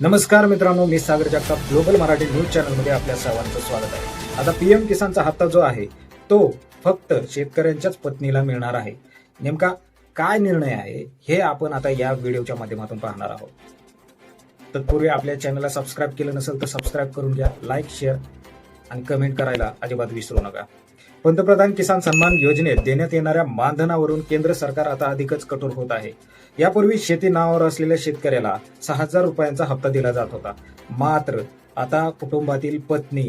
नमस्कार मित्रांनो मी सागर जगताप ग्लोबल मराठी न्यूज चॅनलमध्ये आपल्या सर्वांचं स्वागत आहे. आता पीएम किसानचा हप्ता जो आहे तो फक्त शेतकऱ्यांच्याच पत्नीला मिळणार आहे. नेमका काय निर्णय आहे हे आपण आता या व्हिडिओच्या माध्यमातून पाहणार आहोत. तत्पूर्वी आपल्या चॅनलला सबस्क्राईब केलं नसेल तर सबस्क्राईब करून घ्या लाईक शेअर आणि कमेंट करायला अजिबात विसरू नका. पंतप्रधान किसान सन्मान योजनेत देण्यात येणाऱ्या मानधनावरून केंद्र सरकार आता अधिकच कठोर होत आहे. यापूर्वी शेती नावावर असलेल्या शेतकऱ्याला सहा हजार रुपयांचा हप्ता दिला जात होता. मात्र आता कुटुंबातील पत्नी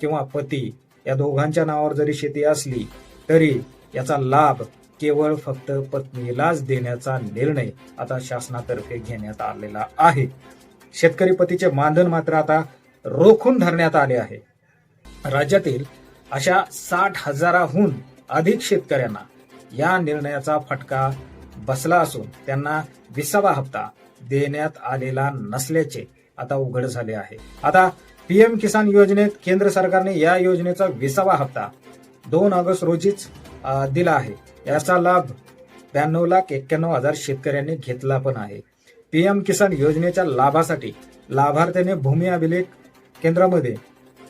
किंवा पती या दोघांच्या नावावर जरी शेती असली तरी याचा लाभ केवळ फक्त पत्नीलाच देण्याचा निर्णय आता शासनातर्फे घेण्यात आलेला आहे. शेतकरी पतीचे मानधन मात्र आता रोखून धरण्यात आले आहे. राज्यातील अशा साठ हजाराहून अधिक शेतकऱ्यांना या निर्णयाचा फटका बसला असून त्यांना विसावा हप्ता देण्यात आलेला नसल्याचे आता उघड झाले आहे. आता पीएम किसान योजनेत केंद्र सरकारने या योजनेचा विसावा हप्ता दोन ऑगस्ट रोजीच दिला आहे. याचा लाभ ब्याण्णव लाख एक्क्याण्णव हजार शेतकऱ्यांनी घेतला पण आहे. पीएम किसान योजनेच्या लाभासाठी लाभार्थ्याने भूमी अभिलेख केंद्रामध्ये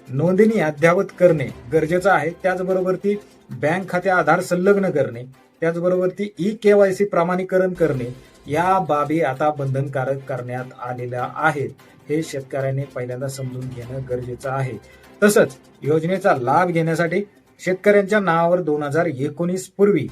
नोंदणी अद्ययावत करणे गरजेचं आहे. त्याचबरोबर ती बँक खाते आधार संलग्न करणे त्याचबरोबर ती ई केवायसी प्रमाणीकरण करणे या बाबी आता बंधनकारक करण्यात आलेल्या आहेत. हे शेतकऱ्यांनी पहिल्यांदा समजून घेणं गरजेचं आहे. तसंच योजनेचा लाभ घेण्यासाठी शेतकऱ्यांच्या नावावर दोन हजार एकोणीस पूर्वी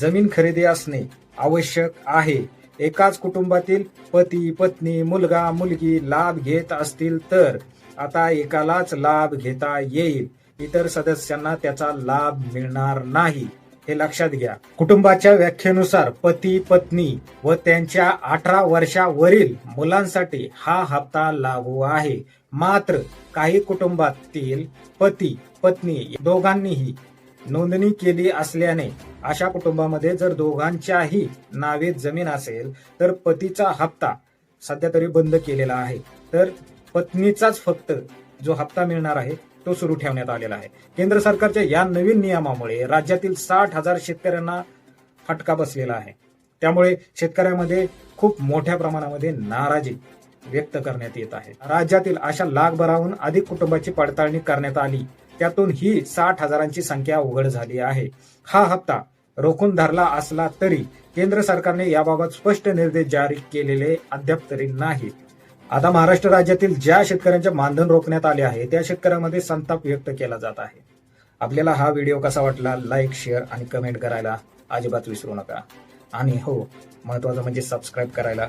जमीन खरेदी असणे आवश्यक आहे. एकाच कुटुंबातील पती पत्नी मुलगा मुलगी लाभ घेत असतील तर आता एकालाच लाभ घेता येईल. इतर सदस्यांना त्याचा लाभ मिळणार नाही. हे लक्षात घ्या. कुटुंबाच्या व्याख्येनुसार पती पत्नी व त्यांच्या अठरा वर्षावरील मुलांसाठी हा हप्ता लागू आहे. मात्र काही कुटुंबातील पती पत्नी दोघांनीही नोंदणी केली असल्याने अशा कुटुंबामध्ये जर दोघांच्याही नावे जमीन असेल तर पतीचा हप्ता सध्या तरी बंद केलेला आहे. तर पत्नीचाच फक्त जो हप्ता मिळणार आहे तो सुरू ठेवण्यात आलेला आहे. केंद्र सरकारच्या या नवीन नियमामुळे राज्यातील साठ हजार शेतकऱ्यांना फटका बसलेला आहे. त्यामुळे शेतकऱ्यांमध्ये खूप मोठ्या प्रमाणामध्ये नाराजी व्यक्त करण्यात येत आहे. राज्यातील अशा लाखभराहून अधिक कुटुंबाची पडताळणी करण्यात आली. त्यातून ही साठ हजारांची संख्या उघड झाली आहे. हा हप्ता रोखून धरला असला तरी केंद्र सरकारने याबाबत स्पष्ट निर्देश जारी केलेले अद्याप तरी नाहीत. आता महाराष्ट्र राज्यातील ज्या शेतकऱ्यांचे मानधन रोखण्यात आले आहे त्या शेतकऱ्यांमध्ये संताप व्यक्त केला जात आहे. आपल्याला हा व्हिडिओ कसा वाटला लाईक शेअर आणि कमेंट करायला अजिबात विसरू नका. आणि हो महत्वाचं म्हणजे सबस्क्राईब करायला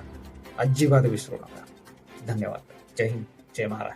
अजिबात विसरू नका. धन्यवाद. जय हिंद जय महाराष्ट्र.